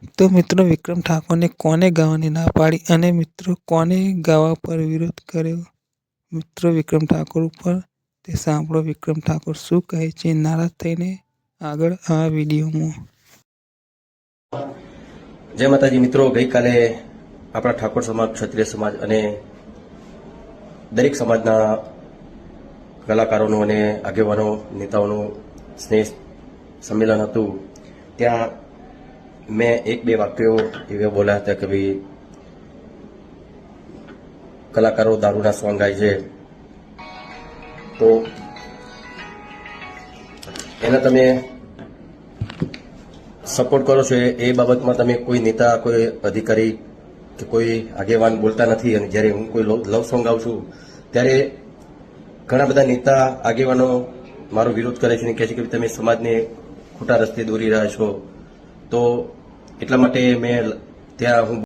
તો મિત્રો વિક્રમ ઠાકોરને કોને ગાવાની ના પાડી અને મિત્રો કોને ગાવા પર વિરોધ કર્યો? મિત્રો વિક્રમ ઠાકોર ઉપર તે સાંભળો. વિક્રમ ઠાકોર શું કહે છે? નારાજ થઈને આગળ આ વિડીયોમાં. જય માતાજી. મિત્રો, ગઈકાલે આપણા ઠાકોર સમાજ, ક્ષત્રિય સમાજ અને દરેક સમાજના કલાકારોનું અને આગેવાનો, નેતાઓનું સ્નેહ સંમેલન હતું. ત્યાં મેં એક બે વાક્યો એવા બોલ્યા હતા કે ભાઈ કલાકારો દારૂના સોંગ ગાય છે. તો એના તમે સપોર્ટ કરો છો એ- બાબતમાં તમે કોઈ નેતા, કોઈ અધિકારી કે કોઈ આગેવાન બોલતા નથી અને જ્યારે હું કોઈ લવ સોંગ ગાઉં છું, ત્યારે ઘણા બધા નેતા, આગેવાનો મારો વિરોધ કરે છે અને કહે છે કે તમે સમાજને ખોટા રસ્તે દોરી રહ્યા છો. તો એટલા માટે મેં ત્યાં હું